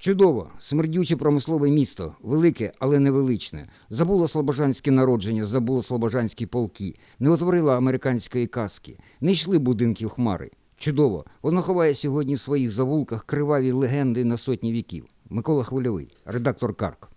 Чудово, смердюче промислове місто, велике, але невеличне. Забуло слобожанське народження, забуло слобожанські полки, не утворило американської казки, не йшли будинки в хмари. Чудово, воно ховає сьогодні в своїх завулках криваві легенди на сотні віків. Микола Хвильовий, редактор Карк.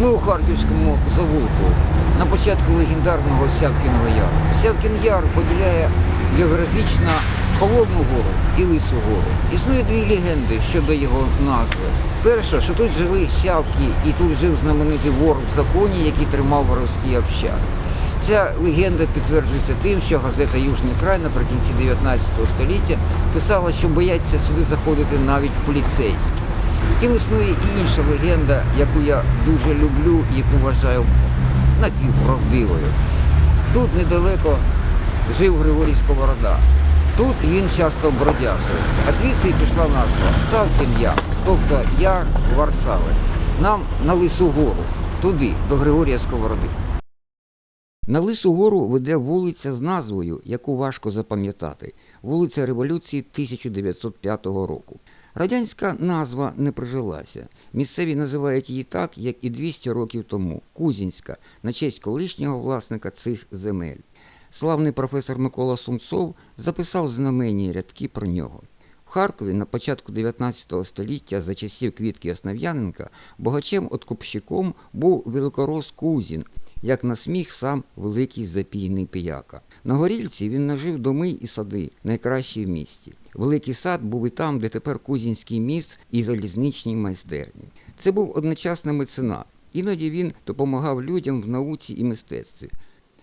Ми у Харківському завулку на початку легендарного Сявкіного Яру. Сявкін Яр поділяє географічно Холодну гору і Лису гору. Існує дві легенди щодо його назви. Перша, що тут жили сявки і тут жив знаменитий вор в законі, який тримав воровський общак. Ця легенда підтверджується тим, що газета Южний край наприкінці 19 століття писала, що бояться сюди заходити навіть поліцейські. Втім, існує і інша легенда, яку я дуже люблю яку вважаю напівправдивою. Тут недалеко жив Григорій Сковорода. Тут він часто бродячив, а звідси й пішла назва Савкін Яр, тобто Яр Варсави. Нам на Лису гору, туди, до Григорія Сковороди. На Лису гору веде вулиця з назвою, яку важко запам'ятати вулиця Революції 1905 року. Радянська назва не прижилася. Місцеві називають її так, як і 200 років тому Кузінська, на честь колишнього власника цих земель. Славний професор Микола Сумцов записав знаменні рядки про нього. В Харкові на початку 19 століття за часів Квітки Основ'яненка богачем-откупщиком був великорос Кузін, як на сміх сам великий запійний пияка. На горільці він нажив доми і сади, найкращі в місті. Великий сад був і там, де тепер Кузінський міст і залізничні майстерні. Це був одночасно меценат. Іноді він допомагав людям в науці і мистецтві.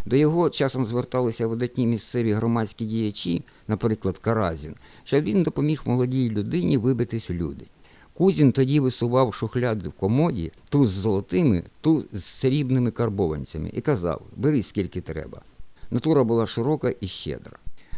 До його часом зверталися видатні місцеві громадські діячі, наприклад, Каразін, щоб він допоміг молодій людині вибитись у люди. Кузін тоді висував шухляди в комоді, ту з золотими, ту з срібними карбованцями, і казав: бери скільки треба. Натура була широка і щедра.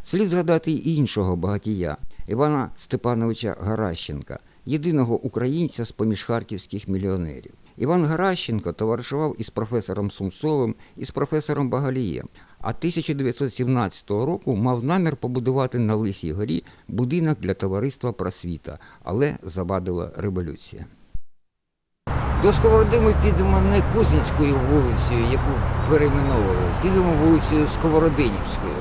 Слід згадати й іншого багатія Івана Степановича Гаращенка, єдиного українця з поміж харківських мільйонерів. Іван Гаращенко товаришував із професором Сумцовим і з професором Багалієм, а 1917 року мав намір побудувати на Лисій горі будинок для товариства просвіта, але завадила революція. До Сковороди ми підемо не Кузінською вулицею, яку перейменовували, підемо вулицею Сковородинівською.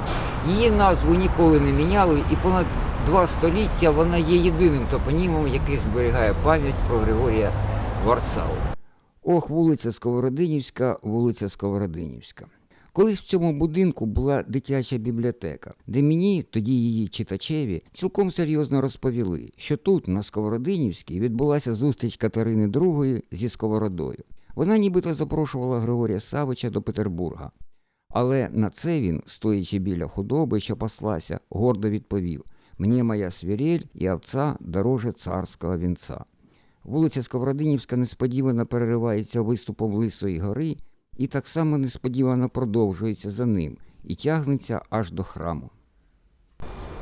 Її назву ніколи не міняли, і понад два століття вона є єдиним топонімом, який зберігає пам'ять про Григорія Варсаву. Ох, вулиця Сковородинівська, вулиця Сковородинівська. Колись в цьому будинку була дитяча бібліотека, де мені, тоді її читачеві, цілком серйозно розповіли, що тут, на Сковородинівській, відбулася зустріч Катерини II зі Сковородою. Вона нібито запрошувала Григорія Савича до Петербурга. Але на це він, стоячи біля худоби, що паслася, гордо відповів: Мені моя свірель і овца дороже царського вінця. Вулиця Сковородинівська несподівано переривається виступом Лисої гори і так само несподівано продовжується за ним і тягнеться аж до храму.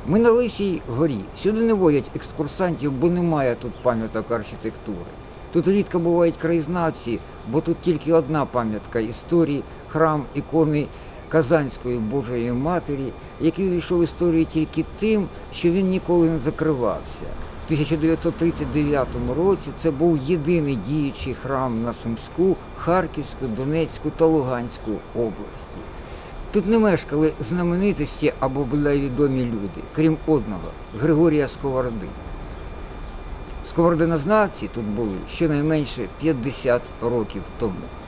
Ми на Лисій горі. Сюди не водять екскурсантів, бо немає тут пам'яток архітектури. Тут рідко бувають краєзнавці, бо тут тільки одна пам'ятка історії, храм ікони Казанської Божої Матері, який війшов в історію тільки тим, що він ніколи не закривався. У 1939 році це був єдиний діючий храм на Сумську, Харківську, Донецьку та Луганську області. Тут не мешкали знаменитості або бодай відомі люди, крім одного Григорія Сковороди. Сковородинознавці тут були щонайменше 50 років тому.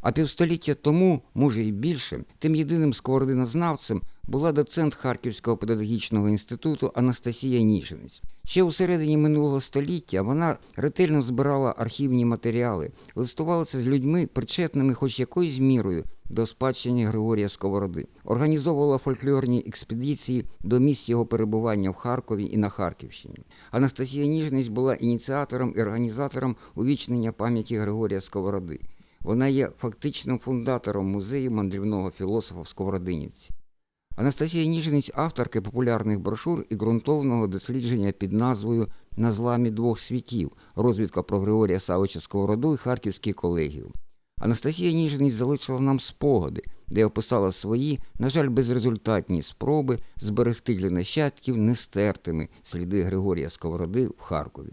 А півстоліття тому, може і більше, тим єдиним сковородинознавцем була доцент Харківського педагогічного інституту Анастасія Ніжинець. Ще у середині минулого століття вона ретельно збирала архівні матеріали, листувалася з людьми, причетними хоч якоюсь мірою до спадщини Григорія Сковороди, організовувала фольклорні експедиції до місць його перебування в Харкові і на Харківщині. Анастасія Ніжинець була ініціатором і організатором увічнення пам'яті Григорія Сковороди. Вона є фактичним фундатором музею мандрівного філософа в Сковородинівці. Анастасія Ніжинець авторка популярних брошур і ґрунтовного дослідження під назвою На зламі двох світів розвідка про Григорія Савича Сковороду і Харківський колегіум. Анастасія Ніжність залишила нам спогади, де описала свої, на жаль, безрезультатні спроби зберегти для нащадків нестертими сліди Григорія Сковороди в Харкові.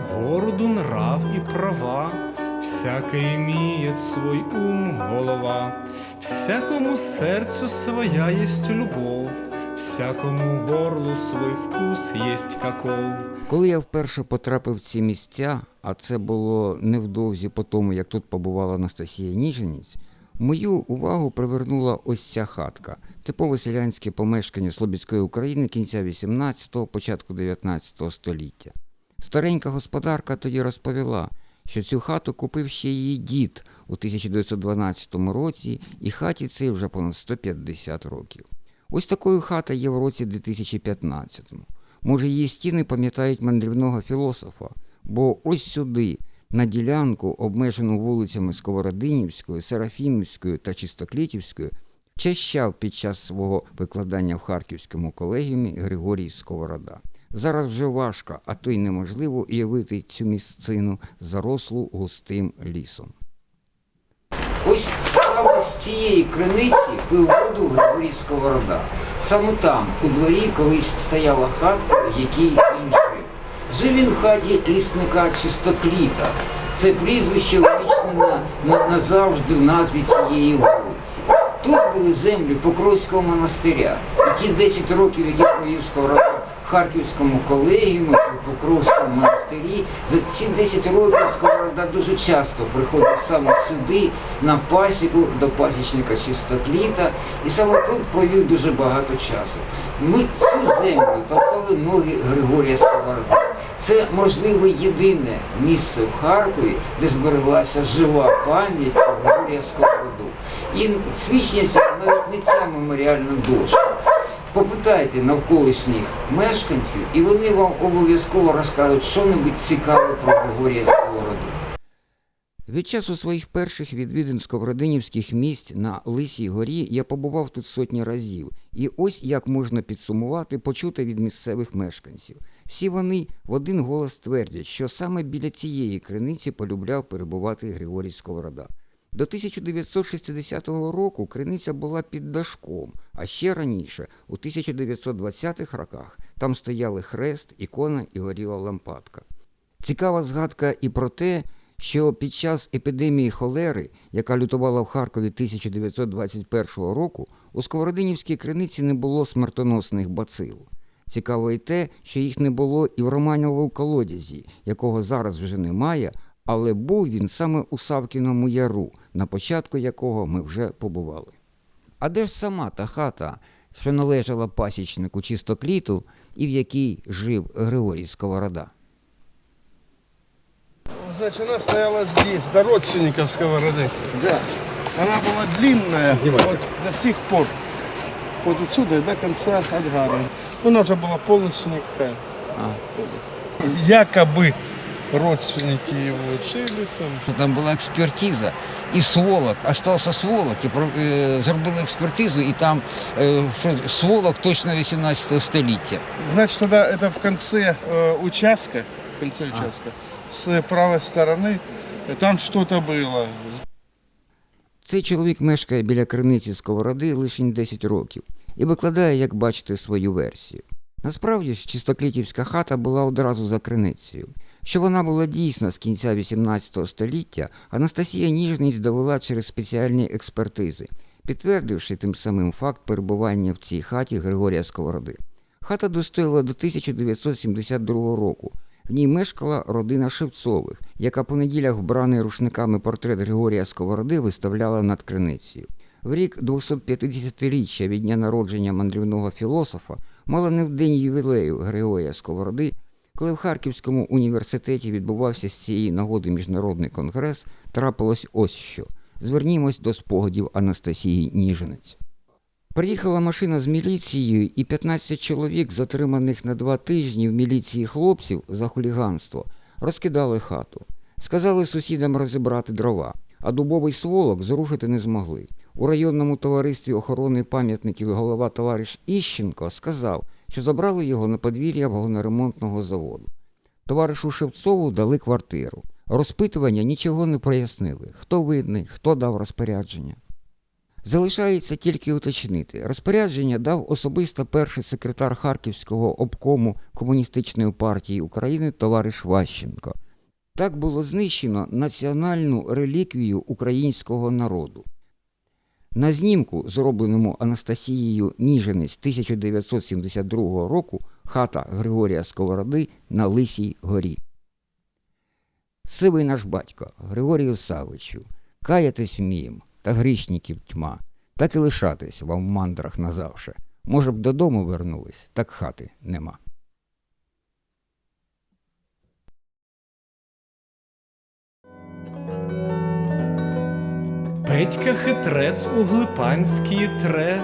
Городу нрав и права, Всякий имеет свой ум, голова, Всякому сердцу своя есть любовь, Всякому горлу свой вкус есть каков. Коли я вперше потрапив в ці місця, а це було невдовзі по тому, як тут побувала Анастасія Ніженіць, мою увагу привернула ось ця хатка, типове селянське помешкання Слобідської України кінця 18-го, початку 19 століття. Старенька господарка тоді розповіла, що цю хату купив ще її дід у 1912 році, і хаті цій вже понад 150 років. Ось такою хата є в році 2015. Може, її стіни пам'ятають мандрівного філософа, бо ось сюди, на ділянку, обмежену вулицями Сковородинівською, Серафімівською та Чистоклітівською, чащав під час свого викладання в Харківському колегіумі Григорій Сковорода. Зараз вже важко, а то й неможливо уявити цю місцину, зарослу густим лісом. Ось саме з цієї криниці пив воду Григорій Сковорода. Саме там, у дворі, колись стояла хатка, в якій він жив. Жив він в хаті лісника Чистокліта. Це прізвище увічнене назавжди в назві цієї вулиці. Тут були землі Покровського монастиря. І ті 10 років, які провів Сковорода Харківському колегіумі, при Покровському монастирі, за ці 10 років Сковорода дуже часто приходив саме сюди, на пасіку до пасічника Чистокліта, і саме тут провів дуже багато часу. Ми цю землю топтали ноги Григорія Сковорода. Це, можливо, єдине місце в Харкові, де збереглася жива пам'ять про Григорія Сковороду. І свідчення навіть не ця меморіальна дошка. Попитайте навколишніх мешканців, і вони вам обов'язково розкажуть що-небудь цікаве про Григорія Сковороду. Від часу своїх перших відвідин сковородинівських місць на Лисій горі я побував тут сотні разів, і ось як можна підсумувати почуте від місцевих мешканців. Всі вони в один голос твердять, що саме біля цієї криниці полюбляв перебувати Григорій Сковорода. До 1960 року криниця була під дашком, а ще раніше, у 1920-х роках, там стояли хрест, ікона і горіла лампадка. Цікава згадка і про те, що під час епідемії холери, яка лютувала в Харкові 1921 року, у Сковородинівській криниці не було смертоносних бацил. Цікаво і те, що їх не було і в Романовому колодязі, якого зараз вже немає, але був він саме у Савкіному яру, на початку якого ми вже побували. А де ж сама та хата, що належала пасічнику чистокліту і в якій жив Григорій Сковорода? Значит, она стояла здесь, до родственников сковороды. Да. Она была длинная, вот до сих пор. Вот отсюда и до конца от гара. Она уже была полностью никакая. А. Полностью. Якобы родственники его жили там. Там була експертиза, і сволок, остався сволок, і про- е, зробили експертизу, і там е, що сволок точно 18 століття. Значит, тогда это в конце э, участка, в конце участка, с правой стороны, э, там что-то было. Цей чоловік мешкає біля криниці Сковороди лише 10 років і викладає, як бачите, свою версію. Насправді ж чистоклітівська хата була одразу за криницею. Що вона була дійсна з кінця 18 століття, Анастасія Ніжність довела через спеціальні експертизи, підтвердивши тим самим факт перебування в цій хаті Григорія Сковороди. Хата достояла до 1972 року. В ній мешкала родина Шевцових, яка по неділях вбраний рушниками портрет Григорія Сковороди виставляла над криницею. В рік 250-річчя від дня народження мандрівного філософа мало не в день ювілею Григорія Сковороди, коли в Харківському університеті відбувався з цієї нагоди міжнародний конгрес, трапилось ось що. Звернімось до спогадів Анастасії Ніжинець. Приїхала машина з міліцією, і 15 чоловік, затриманих на два тижні в міліції хлопців за хуліганство, розкидали хату. Сказали сусідам розібрати дрова, а дубовий сволок зрушити не змогли. У районному товаристві охорони пам'ятників голова товариш Іщенко сказав, що забрали його на подвір'я вагоноремонтного заводу. Товаришу Шевцову дали квартиру. Розпитування нічого не прояснили, хто винний, хто дав розпорядження. Залишається тільки уточнити. Розпорядження дав особисто перший секретар Харківського обкому Комуністичної партії України товариш Ващенко. Так було знищено національну реліквію українського народу. На знімку, зробленому Анастасією Ніжинець 1972 року, хата Григорія Сковороди на Лисій горі. Сивий наш батько, Григорію Савичу, каятись вмієм, та грішників тьма, так і лишатись вам в мандрах назавше. Може б додому вернулись, так хати нема. Петька хитрець у глипанській тре,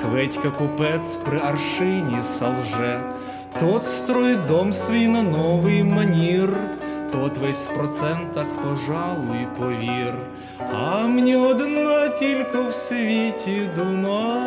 Хведька купець при аршині салже, Тот строїть дом свій на новий манір, Тот весь в процентах, пожалуй, повір. А мені одна тільки в світі дума,